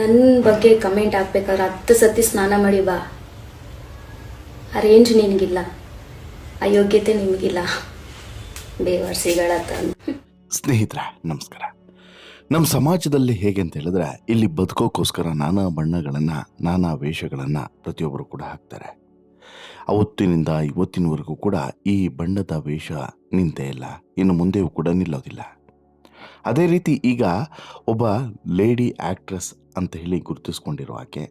ನನ್ನ ಬಗ್ಗೆ ಕಮೆಂಟ್ ಹಾಕ್ಬೇಕಾದ್ರೆ ಹತ್ತು ಸತಿ ಸ್ನಾನ ಮಾಡಿ ಬಾ. ಆ ರೇಂಜ್ ನಿನಗಿಲ್ಲ. ಆ ಯೋಗ್ಯತೆ ನಿಮಗಿಲ್ಲ ಬೇವರ್ಸಿಗಳ ಸ್ನೇಹಿತರ, ನಮಸ್ಕಾರ. ನಮ್ಮ ಸಮಾಜದಲ್ಲಿ ಹೇಗೆ ಅಂತ ಹೇಳಿದ್ರೆ, ಇಲ್ಲಿ ಬದುಕೋಕ್ಕೋಸ್ಕರ ನಾನಾ ಬಣ್ಣಗಳನ್ನು, ನಾನಾ ವೇಷಗಳನ್ನು ಪ್ರತಿಯೊಬ್ಬರು ಕೂಡ ಹಾಕ್ತಾರೆ. ಅವತ್ತಿನಿಂದ ಇವತ್ತಿನವರೆಗೂ ಕೂಡ ಈ ಬಣ್ಣದ ವೇಷ ನಿಂತೇ ಇಲ್ಲ. ಇನ್ನು ಮುಂದೆಯೂ ಕೂಡ ನಿಲ್ಲೋದಿಲ್ಲ. ಅದೇ ರೀತಿ ಈಗ ಒಬ್ಬ ಲೇಡಿ ಆ್ಯಕ್ಟ್ರೆಸ್ ಅಂತ ಹೇಳಿ ಗುರುತಿಸ್ಕೊಂಡಿರೋ ಆಕೆ.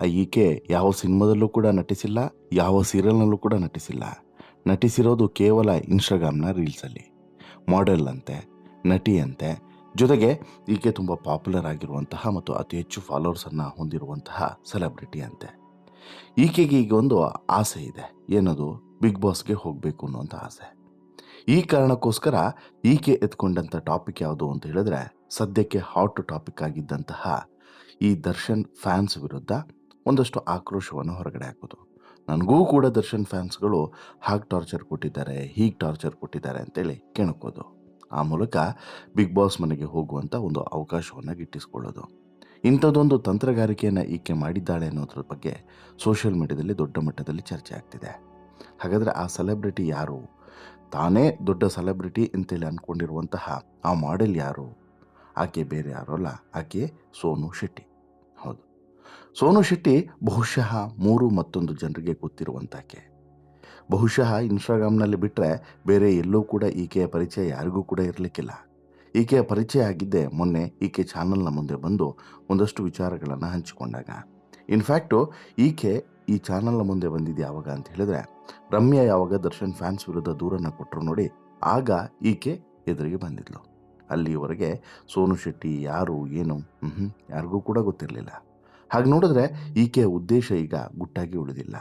ಆ ಈಕೆ ಯಾವ ಸಿನಿಮಾದಲ್ಲೂ ಕೂಡ ನಟಿಸಿಲ್ಲ, ಯಾವ ಸೀರಿಯಲ್ನಲ್ಲೂ ಕೂಡ ನಟಿಸಿಲ್ಲ. ನಟಿಸಿರೋದು ಕೇವಲ ಇನ್ಸ್ಟಾಗ್ರಾಮ್ನ ರೀಲ್ಸಲ್ಲಿ. ಮಾಡೆಲ್ ಅಂತೆ, ನಟಿ ಅಂತೆ. ಜೊತೆಗೆ ಈಕೆ ತುಂಬ ಪಾಪ್ಯುಲರ್ ಆಗಿರುವಂತಹ ಮತ್ತು ಅತಿ ಹೆಚ್ಚು ಫಾಲೋವರ್ಸನ್ನು ಹೊಂದಿರುವಂತಹ ಸೆಲೆಬ್ರಿಟಿ ಅಂತೆ. ಈಕೆಗೆ ಈಗ ಒಂದು ಆಸೆ ಇದೆ, ಏನದು? ಬಿಗ್ ಬಾಸ್ಗೆ ಹೋಗಬೇಕು ಅನ್ನುವಂಥ ಆಸೆ. ಈ ಕಾರಣಕ್ಕೋಸ್ಕರ ಈಕೆ ಎತ್ಕೊಂಡಂಥ ಟಾಪಿಕ್ ಯಾವುದು ಅಂತ ಹೇಳಿದ್ರೆ, ಸದ್ಯಕ್ಕೆ ಹಾಟ್ ಟಾಪಿಕ್ ಆಗಿದ್ದಂತಹ ಈ ದರ್ಶನ್ ಫ್ಯಾನ್ಸ್ ವಿರುದ್ಧ ಒಂದಷ್ಟು ಆಕ್ರೋಶವನ್ನು ಹೊರಗಡೆ ಹಾಕೋದು ನನಗೂ ಕೂಡ ದರ್ಶನ್ ಫ್ಯಾನ್ಸ್ಗಳು ಹಾಗೆ ಟಾರ್ಚರ್ ಕೊಟ್ಟಿದ್ದಾರೆ, ಹೀಗೆ ಟಾರ್ಚರ್ ಕೊಟ್ಟಿದ್ದಾರೆ ಅಂತೇಳಿ ಕೆಣಕೋದು. ಆ ಮೂಲಕ ಬಿಗ್ ಬಾಸ್ ಮನೆಗೆ ಹೋಗುವಂಥ ಒಂದು ಅವಕಾಶವನ್ನು ಗಿಟ್ಟಿಸ್ಕೊಳ್ಳೋದು. ಇಂಥದ್ದೊಂದು ತಂತ್ರಗಾರಿಕೆಯನ್ನು ಈಕೆ ಮಾಡಿದ್ದಾಳೆ ಅನ್ನೋದ್ರ ಬಗ್ಗೆ ಸೋಷಿಯಲ್ ಮೀಡಿಯಾದಲ್ಲಿ ದೊಡ್ಡ ಮಟ್ಟದಲ್ಲಿ ಚರ್ಚೆ ಆಗ್ತಿದೆ. ಹಾಗಾದರೆ ಆ ಸೆಲೆಬ್ರಿಟಿ ಯಾರು? ತಾನೇ ದೊಡ್ಡ ಸೆಲೆಬ್ರಿಟಿ ಅಂತೇಳಿ ಅಂದ್ಕೊಂಡಿರುವಂತಹ ಆ ಮಾಡೆಲ್ ಯಾರು? ಆಕೆ ಬೇರೆ ಯಾರೂ ಅಲ್ಲ, ಆಕೆ ಸೋನು ಶೆಟ್ಟಿ. ಹೌದು. ಸೋನು ಶೆಟ್ಟಿ ಬಹುಶಃ ಮೂರು ಮತ್ತೊಂದು ಜನರಿಗೆ ಗೊತ್ತಿರುವಂತಾಕೆ. ಬಹುಶಃ ಇನ್ಸ್ಟಾಗ್ರಾಮ್ನಲ್ಲಿ ಬಿಟ್ಟರೆ ಬೇರೆ ಎಲ್ಲೂ ಕೂಡ ಈಕೆಯ ಪರಿಚಯ ಯಾರಿಗೂ ಕೂಡ ಇರಲಿಕ್ಕಿಲ್ಲ. ಈಕೆಯ ಪರಿಚಯ ಆಗಿದ್ದೆ ಮೊನ್ನೆ ಈಕೆ ಚಾನಲ್ನ ಮುಂದೆ ಬಂದು ಒಂದಷ್ಟು ವಿಚಾರಗಳನ್ನು ಹಂಚಿಕೊಂಡಾಗ. ಇನ್ಫ್ಯಾಕ್ಟು ಈಕೆ ಈ ಚಾನಲ್ನ ಮುಂದೆ ಬಂದಿದ್ದು ಯಾವಾಗ ಅಂತ ಹೇಳಿದ್ರೆ, ರಮ್ಯಾ ಯಾವಾಗ ದರ್ಶನ್ ಫ್ಯಾನ್ಸ್ ವಿರುದ್ಧ ದೂರನ್ನು ಕೊಟ್ಟರು ನೋಡಿ, ಆಗ ಈಕೆ ಎದುರಿಗೆ ಬಂದಿದ್ಲು. ಅಲ್ಲಿಯವರೆಗೆ ಸೋನು ಶೆಟ್ಟಿ ಯಾರು, ಏನು ಯಾರಿಗೂ ಕೂಡ ಗೊತ್ತಿರಲಿಲ್ಲ. ಹಾಗೆ ನೋಡಿದ್ರೆ ಈಕೆಯ ಉದ್ದೇಶ ಈಗ ಗುಟ್ಟಾಗಿ ಉಳಿದಿಲ್ಲ.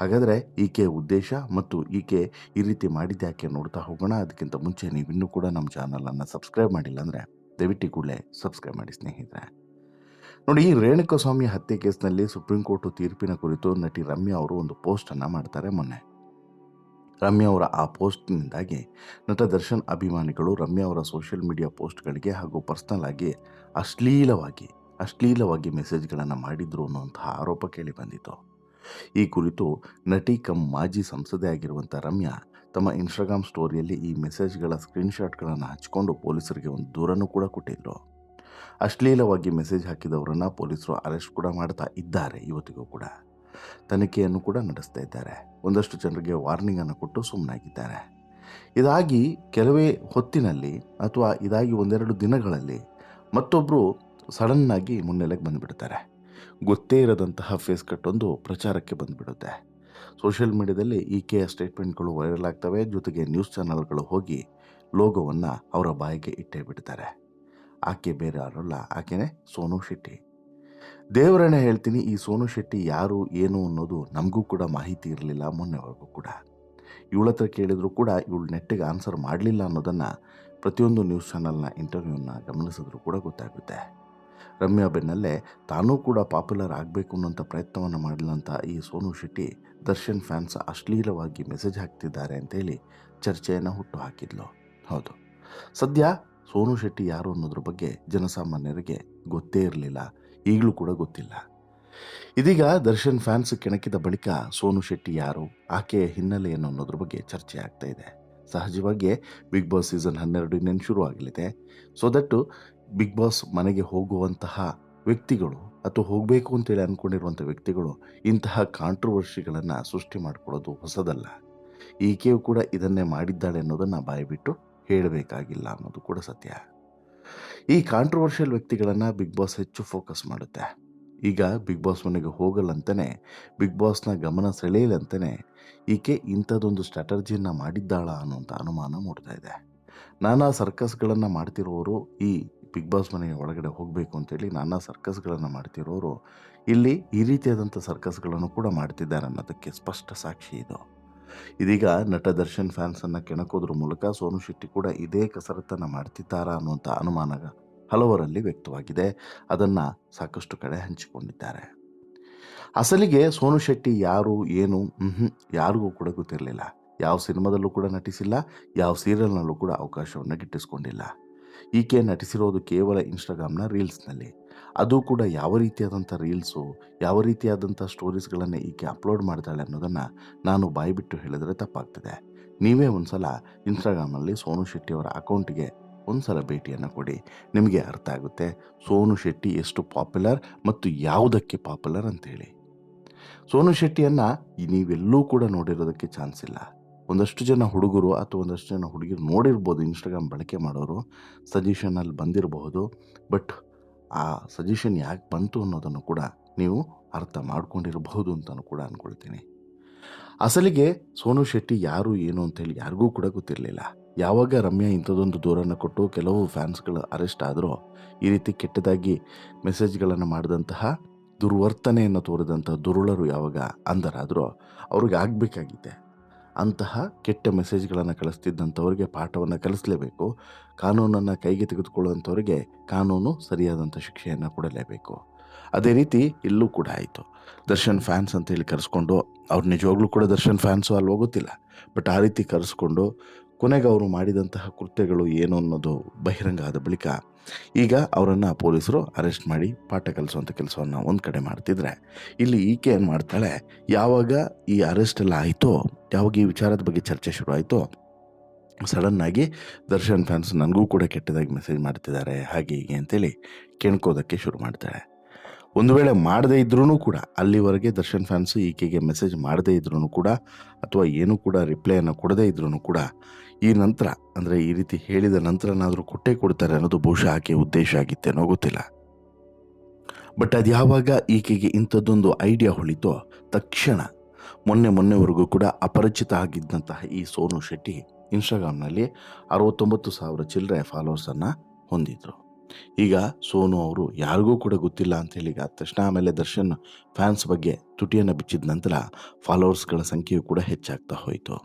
ಹಾಗಾದರೆ ಈಕೆಯ ಉದ್ದೇಶ ಮತ್ತು ಈಕೆ ಈ ರೀತಿ ಮಾಡಿದ್ಯಾಕೆ ನೋಡ್ತಾ ಹೋಗೋಣ, ಅದಕ್ಕಿಂತ ಮುಂಚೆ ನೀವಿನ್ನೂ ಕೂಡ ನಮ್ಮ ಚಾನಲನ್ನು ಸಬ್ಸ್ಕ್ರೈಬ್ ಮಾಡಿಲ್ಲ ಅಂದರೆ ದಯವಿಟ್ಟು ಕೂಡಲೇ ಸಬ್ಸ್ಕ್ರೈಬ್ ಮಾಡಿ ಸ್ನೇಹಿತರೆ. ನೋಡಿ, ಈ ರೇಣುಕಸ್ವಾಮಿ ಹತ್ಯೆ ಕೇಸ್ನಲ್ಲಿ ಸುಪ್ರೀಂ ಕೋರ್ಟ್ ತೀರ್ಪಿನ ಕುರಿತು ನಟಿ ರಮ್ಯಾ ಅವರು ಒಂದು ಪೋಸ್ಟನ್ನು ಮಾಡ್ತಾರೆ ಮೊನ್ನೆ. ರಮ್ಯಾ ಅವರ ಆ ಪೋಸ್ಟ್ನಿಂದಾಗಿ ನಟ ದರ್ಶನ್ ಅಭಿಮಾನಿಗಳು ರಮ್ಯಾ ಅವರ ಸೋಷಿಯಲ್ ಮೀಡಿಯಾ ಪೋಸ್ಟ್ಗಳಿಗೆ ಹಾಗೂ ಪರ್ಸ್ನಲ್ ಆಗಿ ಅಶ್ಲೀಲವಾಗಿ ಅಶ್ಲೀಲವಾಗಿ ಮೆಸೇಜ್ಗಳನ್ನು ಮಾಡಿದ್ರು ಅನ್ನುವಂತಹ ಆರೋಪ ಕೇಳಿ ಬಂದಿತ್ತು. ಈ ಕುರಿತು ನಟಿ ಕಮ್ ಮಾಜಿ ಸಂಸದೆ ಆಗಿರುವಂಥ ರಮ್ಯಾ ತಮ್ಮ ಇನ್ಸ್ಟಾಗ್ರಾಮ್ ಸ್ಟೋರಿಯಲ್ಲಿ ಈ ಮೆಸೇಜ್ಗಳ ಸ್ಕ್ರೀನ್ಶಾಟ್ಗಳನ್ನು ಹಚ್ಕೊಂಡು ಪೊಲೀಸರಿಗೆ ಒಂದು ದೂರನ್ನು ಕೂಡ ಕೊಟ್ಟಿದ್ರು. ಅಶ್ಲೀಲವಾಗಿ ಮೆಸೇಜ್ ಹಾಕಿದವರನ್ನು ಪೊಲೀಸರು ಅರೆಸ್ಟ್ ಕೂಡ ಮಾಡ್ತಾ ಇದ್ದಾರೆ ಇವತ್ತಿಗೂ ಕೂಡ. ತನಿಖೆಯನ್ನು ಕೂಡ ನಡೆಸ್ತಾ ಇದ್ದಾರೆ. ಒಂದಷ್ಟು ಜನರಿಗೆ ವಾರ್ನಿಂಗನ್ನು ಕೊಟ್ಟು ಸುಮ್ಮನಾಗಿದ್ದಾರೆ ಇದಾಗಿ ಕೆಲವೇ ಹೊತ್ತಿನಲ್ಲಿ ಅಥವಾ ಇದಾಗಿ ಒಂದೆರಡು ದಿನಗಳಲ್ಲಿ ಮತ್ತೊಬ್ಬರು ಸಡನ್ನಾಗಿ ಮುನ್ನೆಲೆಗೆ ಬಂದುಬಿಡ್ತಾರೆ. ಗೊತ್ತೇ ಇರದಂತಹ ಫೇಸ್ ಕಟ್ಟೊಂದು ಪ್ರಚಾರಕ್ಕೆ ಬಂದುಬಿಡುತ್ತೆ. ಸೋಷಿಯಲ್ ಮೀಡಿಯಾದಲ್ಲಿ ಈಕೆಯ ಸ್ಟೇಟ್ಮೆಂಟ್ಗಳು ವೈರಲ್ ಆಗ್ತವೆ. ಜೊತೆಗೆ ನ್ಯೂಸ್ ಚಾನಲ್ಗಳು ಹೋಗಿ ಲೋಗೋವನ್ನು ಅವರ ಬಾಯಿಗೆ ಇಟ್ಟೇ ಬಿಡ್ತಾರೆ. ಆಕೆ ಬೇರೆ ಯಾರಲ್ಲ. ಆಕೆನೇ ಸೋನು ಶೆಟ್ಟಿ. ದೇವರನ್ನೇ ಹೇಳ್ತೀನಿ, ಈ ಸೋನು ಶೆಟ್ಟಿ ಯಾರು, ಏನು ಅನ್ನೋದು ನಮಗೂ ಕೂಡ ಮಾಹಿತಿ ಇರಲಿಲ್ಲ, ಮೊನ್ನೆವರೆಗೂ ಕೂಡ. ಇವಳ ಹತ್ರ ಕೇಳಿದರೂ ಕೂಡ ಇವಳು ನೆಟ್ಟಿಗೆ ಆನ್ಸರ್ ಮಾಡಲಿಲ್ಲ ಅನ್ನೋದನ್ನು ಪ್ರತಿಯೊಂದು ನ್ಯೂಸ್ ಚಾನಲ್ನ ಇಂಟರ್ವ್ಯೂನ ಗಮನಿಸಿದ್ರೂ ಕೂಡ ಗೊತ್ತಾಗುತ್ತೆ. ರಮ್ಯಾ ಬೆನ್ನಲ್ಲೇ ತಾನೂ ಕೂಡ ಪಾಪ್ಯುಲರ್ ಆಗಬೇಕು ಅನ್ನೋಂಥ ಪ್ರಯತ್ನವನ್ನು ಮಾಡಲಂಥ ಈ ಸೋನು ಶೆಟ್ಟಿ ದರ್ಶನ್ ಫ್ಯಾನ್ಸ್ ಅಶ್ಲೀಲವಾಗಿ ಮೆಸೇಜ್ ಹಾಕ್ತಿದ್ದಾರೆ ಅಂತೇಳಿ ಚರ್ಚೆಯನ್ನು ಹುಟ್ಟು ಹಾಕಿದ್ಲು. ಹೌದು. ಸದ್ಯ ಸೋನು ಶೆಟ್ಟಿ ಯಾರು ಅನ್ನೋದ್ರ ಬಗ್ಗೆ ಜನಸಾಮಾನ್ಯರಿಗೆ ಗೊತ್ತೇ ಇರಲಿಲ್ಲ. ಈಗಲೂ ಕೂಡ ಗೊತ್ತಿಲ್ಲ. ಇದೀಗ ದರ್ಶನ್ ಫ್ಯಾನ್ಸ್ ಕೆಣಕಿದ ಬಳಿಕ ಸೋನು ಶೆಟ್ಟಿ ಯಾರು ಆಕೆಯ ಹಿನ್ನೆಲೆ ಏನು ಅನ್ನೋದ್ರ ಬಗ್ಗೆ ಚರ್ಚೆ ಆಗ್ತಾ ಇದೆ. ಸಹಜವಾಗಿ ಬಿಗ್ ಬಾಸ್ ಸೀಸನ್ ಹನ್ನೆರಡು ಇನ್ನೇನು ಶುರು ಆಗಲಿದೆ. ಸೊ ದಟ್ಟು ಬಿಗ್ ಬಾಸ್ ಮನೆಗೆ ಹೋಗುವಂತಹ ವ್ಯಕ್ತಿಗಳು ಅಥವಾ ಹೋಗಬೇಕು ಅಂತೇಳಿ ಅಂದ್ಕೊಂಡಿರುವಂಥ ವ್ಯಕ್ತಿಗಳು ಇಂತಹ ಕಾಂಟ್ರವರ್ಸಿಗಳನ್ನು ಸೃಷ್ಟಿ ಮಾಡಿಕೊಳ್ಳೋದು ಹೊಸದಲ್ಲ. ಈಕೆಯು ಕೂಡ ಇದನ್ನೇ ಮಾಡಿದ್ದಾಳೆ ಅನ್ನೋದನ್ನು ಬಾಯಿಬಿಟ್ಟು ಹೇಳಬೇಕಾಗಿಲ್ಲ ಅನ್ನೋದು ಕೂಡ ಸತ್ಯ. ಈ ಕಾಂಟ್ರವರ್ಷಿಯಲ್ ವ್ಯಕ್ತಿಗಳನ್ನು ಬಿಗ್ ಬಾಸ್ ಹೆಚ್ಚು ಫೋಕಸ್ ಮಾಡುತ್ತೆ. ಈಗ ಬಿಗ್ ಬಾಸ್ ಮನೆಗೆ ಹೋಗಲ್ಲಂತಲೇ ಬಿಗ್ ಬಾಸ್ನ ಗಮನ ಸೆಳೆಯಲಂತಲೇ ಈಕೆ ಇಂಥದ್ದೊಂದು ಸ್ಟ್ರಾಟರ್ಜಿಯನ್ನು ಮಾಡಿದ್ದಾಳ ಅನ್ನೋಂಥ ಅನುಮಾನ ಮೂಡ್ತಾ ಇದೆ. ನಾನಾ ಸರ್ಕಸ್ಗಳನ್ನು ಮಾಡ್ತಿರೋರು ಈ ಬಿಗ್ ಬಾಸ್ ಮನೆಯ ಒಳಗಡೆ ಹೋಗಬೇಕು ಅಂತೇಳಿ ನಾನಾ ಸರ್ಕಸ್ಗಳನ್ನು ಮಾಡ್ತಿರೋರು ಇಲ್ಲಿ ಈ ರೀತಿಯಾದಂಥ ಸರ್ಕಸ್ಗಳನ್ನು ಕೂಡ ಮಾಡ್ತಿದ್ದಾರೆ ಅನ್ನೋದಕ್ಕೆ ಸ್ಪಷ್ಟ ಸಾಕ್ಷಿ ಇದು. ಇದೀಗ ನಟ ದರ್ಶನ್ ಫ್ಯಾನ್ಸನ್ನು ಕೆಣಕೋದ್ರ ಮೂಲಕ ಸೋನು ಶೆಟ್ಟಿ ಕೂಡ ಇದೇ ಕಸರತ್ತನ್ನು ಮಾಡ್ತಿದ್ದಾರಾ ಅನ್ನುವಂಥ ಅನುಮಾನ ಹಲವರಲ್ಲಿ ವ್ಯಕ್ತವಾಗಿದೆ. ಅದನ್ನು ಸಾಕಷ್ಟು ಕಡೆ ಹಂಚಿಕೊಂಡಿದ್ದಾರೆ. ಅಸಲಿಗೆ ಸೋನು ಶೆಟ್ಟಿ ಯಾರು, ಏನು ಯಾರಿಗೂ ಕೂಡ ಗೊತ್ತಿರಲಿಲ್ಲ. ಯಾವ ಸಿನಿಮಾದಲ್ಲೂ ಕೂಡ ನಟಿಸಿಲ್ಲ, ಯಾವ ಸೀರಿಯಲ್ನಲ್ಲೂ ಕೂಡ ಅವಕಾಶವನ್ನು ಗಿಟ್ಟಿಸ್ಕೊಂಡಿಲ್ಲ. ಈಕೆ ನಟಿಸಿರೋದು ಕೇವಲ ಇನ್ಸ್ಟಾಗ್ರಾಮ್ನ ರೀಲ್ಸ್ನಲ್ಲಿ. ಅದು ಕೂಡ ಯಾವ ರೀತಿಯಾದಂಥ ರೀಲ್ಸು, ಯಾವ ರೀತಿಯಾದಂಥ ಸ್ಟೋರೀಸ್ಗಳನ್ನು ಈಕೆ ಅಪ್ಲೋಡ್ ಮಾಡ್ತಾಳೆ ಅನ್ನೋದನ್ನು ನಾನು ಬಾಯಿಬಿಟ್ಟು ಹೇಳಿದರೆ ತಪ್ಪಾಗ್ತದೆ. ನೀವೇ ಒಂದು ಸಲ ಇನ್ಸ್ಟಾಗ್ರಾಮಲ್ಲಿ ಸೋನು ಶೆಟ್ಟಿಯವರ ಅಕೌಂಟಿಗೆ ಒಂದು ಸಲ ಭೇಟಿಯನ್ನು ಕೊಡಿ. ನಿಮಗೆ ಅರ್ಥ ಆಗುತ್ತೆ, ಸೋನು ಶೆಟ್ಟಿ ಎಷ್ಟು ಪಾಪ್ಯುಲರ್ ಮತ್ತು ಯಾವುದಕ್ಕೆ ಪಾಪ್ಯುಲರ್ ಅಂತೇಳಿ ಸೋನು ಶೆಟ್ಟಿಯನ್ನು ನೀವೆಲ್ಲೂ ಕೂಡ ನೋಡಿರೋದಕ್ಕೆ ಚಾನ್ಸ್ ಇಲ್ಲ. ಒಂದಷ್ಟು ಜನ ಹುಡುಗರು ಅಥವಾ ಒಂದಷ್ಟು ಜನ ಹುಡುಗಿರು ನೋಡಿರ್ಬೋದು ಇನ್ಸ್ಟಾಗ್ರಾಮ್ ಬಳಕೆ ಮಾಡೋರು ಸಜೆಷನಲ್ಲಿ ಬಂದಿರಬಹುದು, ಬಟ್ ಆ ಸಜೆಷನ್ ಯಾಕೆ ಬಂತು ಅನ್ನೋದನ್ನು ಕೂಡ ನೀವು ಅರ್ಥ ಮಾಡ್ಕೊಂಡಿರಬಹುದು ಅಂತಲೂ ಕೂಡ ಅಂದ್ಕೊಳ್ತೀನಿ ಅಸಲಿಗೆ ಸೋನು ಶೆಟ್ಟಿ ಯಾರು, ಏನು ಅಂತೇಳಿ ಯಾರಿಗೂ ಕೂಡ ಗೊತ್ತಿರಲಿಲ್ಲ. ಯಾವಾಗ ರಮ್ಯಾ ಇಂಥದ್ದೊಂದು ದೂರನ್ನು ಕೊಟ್ಟು ಕೆಲವು ಫ್ಯಾನ್ಸ್ಗಳು ಅರೆಸ್ಟ್ ಆದರೂ, ಈ ರೀತಿ ಕೆಟ್ಟದಾಗಿ ಮೆಸೇಜ್ಗಳನ್ನು ಮಾಡಿದಂತಹ ದುರ್ವರ್ತನೆಯನ್ನು ತೋರಿದಂಥ ದುರುಳರು ಯಾವಾಗ ಅಂದರಾದರೂ ಅವ್ರಿಗೆ ಆಗಬೇಕಾಗಿದೆ ಅಂತಹ ಕೆಟ್ಟ ಮೆಸೇಜ್ಗಳನ್ನು ಕಳಿಸ್ತಿದ್ದಂಥವ್ರಿಗೆ ಪಾಠವನ್ನು ಕಲಿಸಲೇಬೇಕು. ಕಾನೂನನ್ನು ಕೈಗೆ ತೆಗೆದುಕೊಳ್ಳುವಂಥವ್ರಿಗೆ ಕಾನೂನು ಸರಿಯಾದಂಥ ಶಿಕ್ಷೆಯನ್ನು ಕೊಡಲೇಬೇಕು. ಅದೇ ರೀತಿ ಇಲ್ಲೂ ಕೂಡ ಆಯಿತು. ದರ್ಶನ್ ಫ್ಯಾನ್ಸ್ ಅಂತೇಳಿ ಕರೆಸ್ಕೊಂಡು, ಅವ್ರು ನಿಜವಾಗ್ಲೂ ಕೂಡ ದರ್ಶನ್ ಫ್ಯಾನ್ಸು ಅಲ್ಲಿ ಗೊತ್ತಿಲ್ಲ. ಬಟ್ ಆ ರೀತಿ ಕರೆಸ್ಕೊಂಡು ಕೊನೆಗೆ ಅವರು ಮಾಡಿದಂತಹ ಕೃತ್ಯಗಳು ಏನು ಅನ್ನೋದು ಬಹಿರಂಗ ಆದ ಬಳಿಕ ಈಗ ಅವರನ್ನು ಪೊಲೀಸರು ಅರೆಸ್ಟ್ ಮಾಡಿ ಪಾಠ ಕಲಿಸುವಂಥ ಕೆಲಸವನ್ನು ಒಂದು ಕಡೆ ಮಾಡ್ತಿದ್ರೆ ಇಲ್ಲಿ ಈಕೆ ಏನು ಮಾಡ್ತಾಳೆ? ಯಾವಾಗ ಈ ಅರೆಸ್ಟ್ ಎಲ್ಲ ಆಯಿತೋ, ಯಾವಾಗ ಈ ವಿಚಾರದ ಬಗ್ಗೆ ಚರ್ಚೆ ಶುರು ಆಯಿತೋ ಸಡನ್ನಾಗಿ ದರ್ಶನ್ ಫ್ಯಾನ್ಸ್ ನನಗೂ ಕೂಡ ಕೆಟ್ಟದಾಗಿ ಮೆಸೇಜ್ ಮಾಡ್ತಿದ್ದಾರೆ, ಹಾಗೆ ಹೀಗೆ ಅಂತೇಳಿ ಕೆಣ್ಕೋದಕ್ಕೆ ಶುರು ಮಾಡ್ತಾಳೆ. ಒಂದು ವೇಳೆ ಮಾಡದೇ ಇದ್ರೂ ಕೂಡ, ಅಲ್ಲಿವರೆಗೆ ದರ್ಶನ್ ಫ್ಯಾನ್ಸು ಈಕೆಗೆ ಮೆಸೇಜ್ ಮಾಡದೇ ಇದ್ರೂ ಕೂಡ, ಅಥವಾ ಏನೂ ಕೂಡ ರಿಪ್ಲೈಯನ್ನು ಕೊಡದೇ ಇದ್ರೂ ಕೂಡ ಈ ನಂತರ, ಅಂದರೆ ಈ ರೀತಿ ಹೇಳಿದ ನಂತರನಾದರೂ ಕೊಟ್ಟೇ ಕೊಡ್ತಾರೆ ಅನ್ನೋದು ಬಹುಶಃ ಆಕೆ ಉದ್ದೇಶ ಆಗಿತ್ತೇನೋ ಗೊತ್ತಿಲ್ಲ. ಬಟ್ ಅದು ಯಾವಾಗ ಈಕೆಗೆ ಇಂಥದ್ದೊಂದು ಐಡಿಯಾ ಹೊಳಿತೋ ತಕ್ಷಣ ಮೊನ್ನೆ ಮೊನ್ನೆವರೆಗೂ ಕೂಡ ಅಪರಿಚಿತ ಆಗಿದ್ದಂತಹ ಈ ಸೋನು ಶೆಟ್ಟಿ ಇನ್ಸ್ಟಾಗ್ರಾಮ್ನಲ್ಲಿ ಅರವತ್ತೊಂಬತ್ತು ಸಾವಿರ ಚಿಲ್ಲರೆ ಫಾಲೋವರ್ಸನ್ನು ಹೊಂದಿದ್ರು. ಈಗ ಸೋನು ಅವರು ಯಾರಿಗೂ ಕೂಡ ಗೊತ್ತಿಲ್ಲ ಅಂತೇಳಿ ಈಗ ತಕ್ಷಣ ಆಮೇಲೆ ದರ್ಶನ್ ಫ್ಯಾನ್ಸ್ ಬಗ್ಗೆ ತುಟಿಯನ್ನು ಬಿಚ್ಚಿದ ನಂತರ ಫಾಲೋವರ್ಸ್ಗಳ ಸಂಖ್ಯೆಯು ಕೂಡ ಹೆಚ್ಚಾಗ್ತಾ ಹೋಯಿತು.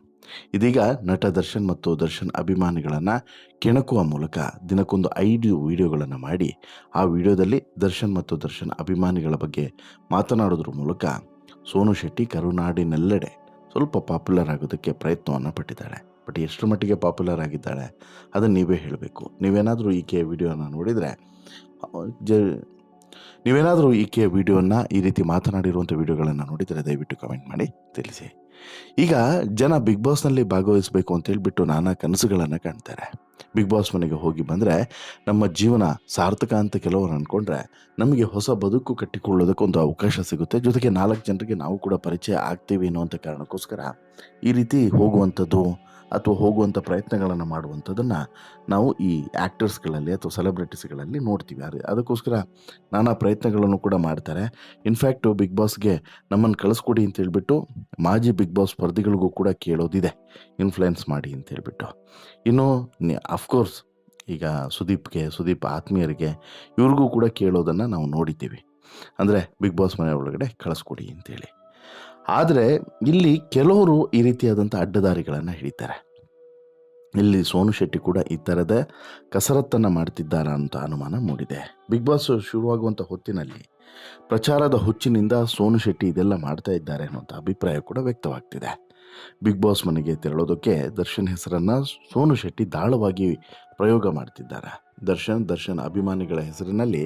ಇದೀಗ ನಟ ದರ್ಶನ್ ಮತ್ತು ದರ್ಶನ್ ಅಭಿಮಾನಿಗಳನ್ನು ಕೆಣಕುವ ಮೂಲಕ ದಿನಕ್ಕೊಂದು ಐದು ವಿಡಿಯೋಗಳನ್ನು ಮಾಡಿ, ಆ ವಿಡಿಯೋದಲ್ಲಿ ದರ್ಶನ್ ಮತ್ತು ದರ್ಶನ್ ಅಭಿಮಾನಿಗಳ ಬಗ್ಗೆ ಮಾತನಾಡೋದ್ರ ಮೂಲಕ ಸೋನು ಶೆಟ್ಟಿ ಕರುನಾಡಿನೆಲ್ಲೆಡೆ ಸ್ವಲ್ಪ ಪಾಪ್ಯುಲರ್ ಆಗೋದಕ್ಕೆ ಪ್ರಯತ್ನವನ್ನು ಪಟ್ಟಿದ್ದಾಳೆ. ಬಟ್ ಎಷ್ಟು ಮಟ್ಟಿಗೆ ಪಾಪ್ಯುಲರ್ ಆಗಿದ್ದಾಳೆ ಅದನ್ನು ನೀವೇ ಹೇಳಬೇಕು. ನೀವೇನಾದರೂ ಈಕೆಯ ವಿಡಿಯೋನ ನೋಡಿದರೆ, ಜ, ನೀವೇನಾದರೂ ಈಕೆಯ ವಿಡಿಯೋನ ಈ ರೀತಿ ಮಾತನಾಡಿರುವಂಥ ವಿಡಿಯೋಗಳನ್ನು ನೋಡಿದರೆ ದಯವಿಟ್ಟು ಕಮೆಂಟ್ ಮಾಡಿ, ತಿಳಿಸಿ. ಈಗ ಜನ ಬಿಗ್ ಬಾಸ್ನಲ್ಲಿ ಭಾಗವಹಿಸಬೇಕು ಅಂತ ಹೇಳ್ಬಿಟ್ಟು ನಾನಾ ಕನಸುಗಳನ್ನು ಕಾಣ್ತಾರೆ. ಬಿಗ್ ಬಾಸ್ ಮನೆಗೆ ಹೋಗಿ ಬಂದರೆ ನಮ್ಮ ಜೀವನ ಸಾರ್ಥಕ ಅಂತ ಕೆಲವರು ಅಂದ್ಕೊಂಡ್ರೆ ನಮಗೆ ಹೊಸ ಬದುಕು ಕಟ್ಟಿಕೊಳ್ಳೋದಕ್ಕೆ ಒಂದು ಅವಕಾಶ ಸಿಗುತ್ತೆ. ಜೊತೆಗೆ ನಾಲ್ಕು ಜನರಿಗೆ ನಾವು ಕೂಡ ಪರಿಚಯ ಆಗ್ತೀವಿ ಅನ್ನುವಂಥ ಕಾರಣಕ್ಕೋಸ್ಕರ ಈ ರೀತಿ ಹೋಗುವಂಥದ್ದು ಅಥವಾ ಹೋಗುವಂಥ ಪ್ರಯತ್ನಗಳನ್ನು ಮಾಡುವಂಥದ್ದನ್ನು ನಾವು ಈ ಆ್ಯಕ್ಟರ್ಸ್ಗಳಲ್ಲಿ ಅಥವಾ ಸೆಲೆಬ್ರಿಟೀಸ್ಗಳಲ್ಲಿ ನೋಡ್ತೀವಿ. ಅದೇ, ಅದಕ್ಕೋಸ್ಕರ ನಾನಾ ಪ್ರಯತ್ನಗಳನ್ನು ಕೂಡ ಮಾಡ್ತಾರೆ. ಇನ್ಫ್ಯಾಕ್ಟು ಬಿಗ್ ಬಾಸ್ಗೆ ನಮ್ಮನ್ನು ಕಳಿಸ್ಕೊಡಿ ಅಂತ ಹೇಳ್ಬಿಟ್ಟು ಮಾಜಿ ಬಿಗ್ ಬಾಸ್ ಸ್ಪರ್ಧಿಗಳಿಗೂ ಕೂಡ ಕೇಳೋದಿದೆ. ಇನ್ಫ್ಲುಯೆನ್ಸ್ ಮಾಡಿ ಅಂತ ಹೇಳ್ಬಿಟ್ಟು. ಇನ್ನು ಅಫ್ಕೋರ್ಸ್ ಈಗ ಸುದೀಪ್ಗೆ, ಸುದೀಪ್ ಆತ್ಮೀಯರಿಗೆ ಇವ್ರಿಗೂ ಕೂಡ ಕೇಳೋದನ್ನು ನಾವು ನೋಡಿದ್ದೀವಿ. ಅಂದರೆ ಬಿಗ್ ಬಾಸ್ ಮನೆ ಒಳಗಡೆ ಕಳಿಸ್ಕೊಡಿ ಅಂತೇಳಿ ಆದರೆ ಇಲ್ಲಿ ಕೆಲವರು ಈ ರೀತಿಯಾದಂಥ ಅಡ್ಡದಾರಿಗಳನ್ನು ಹಿಡಿತಾರೆ. ಇಲ್ಲಿ ಸೋನು ಶೆಟ್ಟಿ ಕೂಡ ಈ ಥರದ ಕಸರತ್ತನ್ನು ಮಾಡ್ತಿದ್ದಾರಾ ಅಂತ ಅನುಮಾನ ಮೂಡಿದೆ. ಬಿಗ್ ಬಾಸ್ ಶುರುವಾಗುವಂಥ ಹೊತ್ತಿನಲ್ಲಿ ಪ್ರಚಾರದ ಹುಚ್ಚಿನಿಂದ ಸೋನು ಶೆಟ್ಟಿ ಇದೆಲ್ಲ ಮಾಡ್ತಾ ಇದ್ದಾರೆ ಅನ್ನುವಂಥ ಅಭಿಪ್ರಾಯ ಕೂಡ ವ್ಯಕ್ತವಾಗ್ತಿದೆ. ಬಿಗ್ ಬಾಸ್ ಮನೆಗೆ ತೆರಳೋದಕ್ಕೆ ದರ್ಶನ್ ಹೆಸರನ್ನು ಸೋನು ಶೆಟ್ಟಿ ದಾಳವಾಗಿ ಪ್ರಯೋಗ ಮಾಡ್ತಿದ್ದಾರೆ. ದರ್ಶನ್ ದರ್ಶನ್ ಅಭಿಮಾನಿಗಳ ಹೆಸರಿನಲ್ಲಿ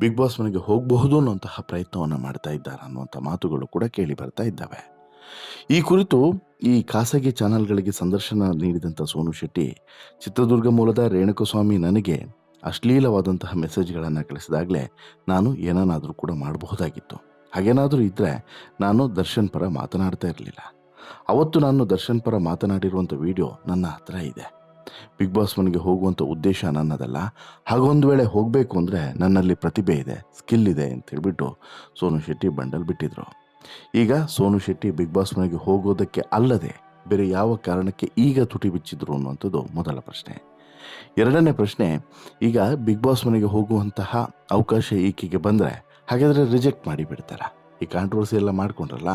ಬಿಗ್ ಬಾಸ್ ಮನೆಗೆ ಹೋಗಬಹುದು ಅನ್ನುವಂತಹ ಪ್ರಯತ್ನವನ್ನು ಮಾಡ್ತಾ ಇದ್ದಾರೆ ಅನ್ನುವಂಥ ಮಾತುಗಳು ಕೂಡ ಕೇಳಿ ಬರ್ತಾ ಇದ್ದಾವೆ. ಈ ಕುರಿತು ಈ ಖಾಸಗಿ ಚಾನೆಲ್ಗಳಿಗೆ ಸಂದರ್ಶನ ನೀಡಿದಂಥ ಸೋನು ಶೆಟ್ಟಿ, ಚಿತ್ರದುರ್ಗ ಮೂಲದ ರೇಣುಕಸ್ವಾಮಿ ನನಗೆ ಅಶ್ಲೀಲವಾದಂತಹ ಮೆಸೇಜ್ಗಳನ್ನು ಕಳಿಸಿದಾಗಲೇ ನಾನು ಏನನ್ನಾದರೂ ಕೂಡ ಮಾಡಬಹುದಾಗಿತ್ತು. ಹಾಗೇನಾದರೂ ಇದ್ದರೆ ನಾನು ದರ್ಶನ್ ಪರ ಮಾತನಾಡ್ತಾ ಇರಲಿಲ್ಲ. ಅವತ್ತು ನಾನು ದರ್ಶನ್ ಪರ ಮಾತನಾಡಿರುವಂಥ ವಿಡಿಯೋ ನನ್ನ ಹತ್ರ ಇದೆ. ಬಿಗ್ ಬಾಸ್ ಮನೆಗೆ ಹೋಗುವಂಥ ಉದ್ದೇಶ ನನ್ನದಲ್ಲ. ಹಾಗೊಂದು ವೇಳೆ ಹೋಗಬೇಕು ಅಂದರೆ ನನ್ನಲ್ಲಿ ಪ್ರತಿಭೆ ಇದೆ ಸ್ಕಿಲ್ ಇದೆ ಅಂತ ಹೇಳ್ಬಿಟ್ಟು ಸೋನು ಶೆಟ್ಟಿ ಬಂಡಲ್ ಬಿಟ್ಟಿದ್ರು. ಈಗ ಸೋನು ಶೆಟ್ಟಿ ಬಿಗ್ ಬಾಸ್ ಮನೆಗೆ ಹೋಗೋದಕ್ಕೆ ಅಲ್ಲದೆ ಬೇರೆ ಯಾವ ಕಾರಣಕ್ಕೆ ಈಗ ತುಟಿ ಬಿಚ್ಚಿದ್ರು ಅನ್ನುವಂಥದ್ದು ಮೊದಲ ಪ್ರಶ್ನೆ. ಎರಡನೇ ಪ್ರಶ್ನೆ, ಈಗ ಬಿಗ್ ಬಾಸ್ ಮನೆಗೆ ಹೋಗುವಂತಹ ಅವಕಾಶ ಈಕೆಗೆ ಬಂದರೆ ಹಾಗಾದರೆ ರಿಜೆಕ್ಟ್ ಮಾಡಿ ಬಿಡ್ತಾರ ಈ ಕಾಂಟ್ರವರ್ಸಿ ಎಲ್ಲ ಮಾಡ್ಕೊಂಡ್ರಲ್ಲ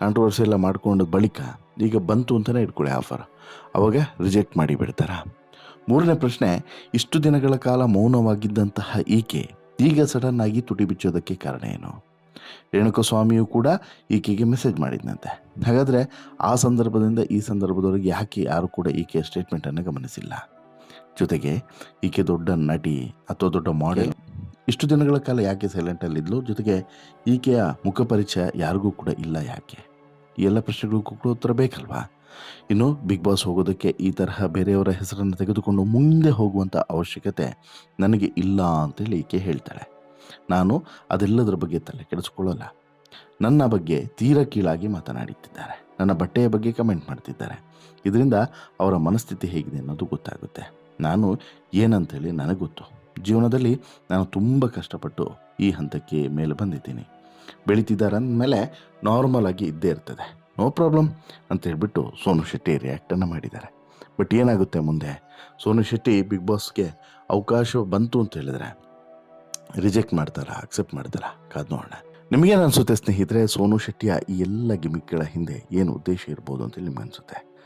ಕಾಂಟ್ರವರ್ಸಿ ಎಲ್ಲ ಮಾಡ್ಕೊಂಡ ಬಳಿಕ ಈಗ ಬಂತು ಅಂತಲೇ ಇಟ್ಕೊಳ್ಳಿ ಆಫರ್ ಅವಾಗ ರಿಜೆಕ್ಟ್ ಮಾಡಿ ಬಿಡ್ತಾರ? ಮೂರನೇ ಪ್ರಶ್ನೆ, ಇಷ್ಟು ದಿನಗಳ ಕಾಲ ಮೌನವಾಗಿದ್ದಂತಹ ಈಕೆ ಈಗ ಸಡನ್ ಆಗಿ ತುಟಿ ಬಿಚ್ಚೋದಕ್ಕೆ ಕಾರಣ ಏನು? ರೇಣುಕಸ್ವಾಮಿಯು ಕೂಡ ಈಕೆಗೆ ಮೆಸೇಜ್ ಮಾಡಿದ್ನಂತೆ. ಹಾಗಾದರೆ ಆ ಸಂದರ್ಭದಿಂದ ಈ ಸಂದರ್ಭದವರೆಗೆ ಯಾಕೆ ಯಾರು ಕೂಡ ಈಕೆಯ ಸ್ಟೇಟ್ಮೆಂಟನ್ನು ಗಮನಿಸಿಲ್ಲ? ಜೊತೆಗೆ ಈಕೆ ದೊಡ್ಡ ನಟಿ ಅಥವಾ ದೊಡ್ಡ ಮಾಡೆಲ್ ಇಷ್ಟು ದಿನಗಳ ಕಾಲ ಯಾಕೆ ಸೈಲೆಂಟಲ್ಲಿದ್ಲು ಜೊತೆಗೆ ಈಕೆಯ ಮುಖಪರಿಚಯ ಯಾರಿಗೂ ಕೂಡ ಇಲ್ಲ ಯಾಕೆ? ಈ ಎಲ್ಲ ಪ್ರಶ್ನೆಗಳಿಗೂ ಕೂಡ ಉತ್ತರ ಬೇಕಲ್ವಾ? ಇನ್ನು ಬಿಗ್ ಬಾಸ್ ಹೋಗೋದಕ್ಕೆ ಈ ತರಹ ಬೇರೆಯವರ ಹೆಸರನ್ನು ತೆಗೆದುಕೊಂಡು ಮುಂದೆ ಹೋಗುವಂಥ ಅವಶ್ಯಕತೆ ನನಗೆ ಇಲ್ಲ ಅಂತೇಳಿ ಈಕೆ ಹೇಳ್ತಾಳೆ. ನಾನು ಅದೆಲ್ಲದರ ಬಗ್ಗೆ ತಲೆ ಕೆಡಿಸ್ಕೊಳ್ಳಲ್ಲ. ನನ್ನ ಬಗ್ಗೆ ತೀರ ಕೀಳಾಗಿ ಮಾತನಾಡುತ್ತಿದ್ದಾರೆ. ನನ್ನ ಬಟ್ಟೆಯ ಬಗ್ಗೆ ಕಮೆಂಟ್ ಮಾಡ್ತಿದ್ದಾರೆ. ಇದರಿಂದ ಅವರ ಮನಸ್ಥಿತಿ ಹೇಗಿದೆ ಅನ್ನೋದು ಗೊತ್ತಾಗುತ್ತೆ. ನಾನು ಏನಂತೇಳಿ ನನಗೆ ಗೊತ್ತು. ಜೀವನದಲ್ಲಿ ನಾನು ತುಂಬ ಕಷ್ಟಪಟ್ಟು ಈ ಹಂತಕ್ಕೆ ಮೇಲೆ ಬಂದಿದ್ದೀನಿ. ಬೆಳೀತಿದ್ದಾರೆ ಅಂದಮೇಲೆ ನಾರ್ಮಲ್ ಆಗಿ ಇದ್ದೇ ಇರ್ತದೆ. ನೋ ಪ್ರಾಬ್ಲಮ್ ಅಂತ ಹೇಳ್ಬಿಟ್ಟು ಸೋನು ಶೆಟ್ಟಿ ರಿಯಾಕ್ಟನ್ನು ಮಾಡಿದ್ದಾರೆ. ಬಟ್ ಏನಾಗುತ್ತೆ ಮುಂದೆ? ಸೋನು ಶೆಟ್ಟಿ ಬಿಗ್ ಬಾಸ್ಗೆ ಅವಕಾಶ ಬಂತು ಅಂತ ಹೇಳಿದ್ರೆ ರಿಜೆಕ್ಟ್ ಮಾಡ್ತಾರಾ ಅಕ್ಸೆಪ್ಟ್ ಮಾಡ್ತಾರಾ? ಕಾದ್ ನೋಡೋಣ. ನಿಮಗೇನು ಅನಿಸುತ್ತೆ ಸ್ನೇಹಿತರೆ, ಸೋನು ಶೆಟ್ಟಿಯ ಈ ಎಲ್ಲ ಗಿಮಿಕ್ಗಳ ಹಿಂದೆ ಏನು ಉದ್ದೇಶ ಇರ್ಬೋದು ಅಂತೇಳಿ ನಿಮ್ಗೆ ಅನಿಸುತ್ತೆ?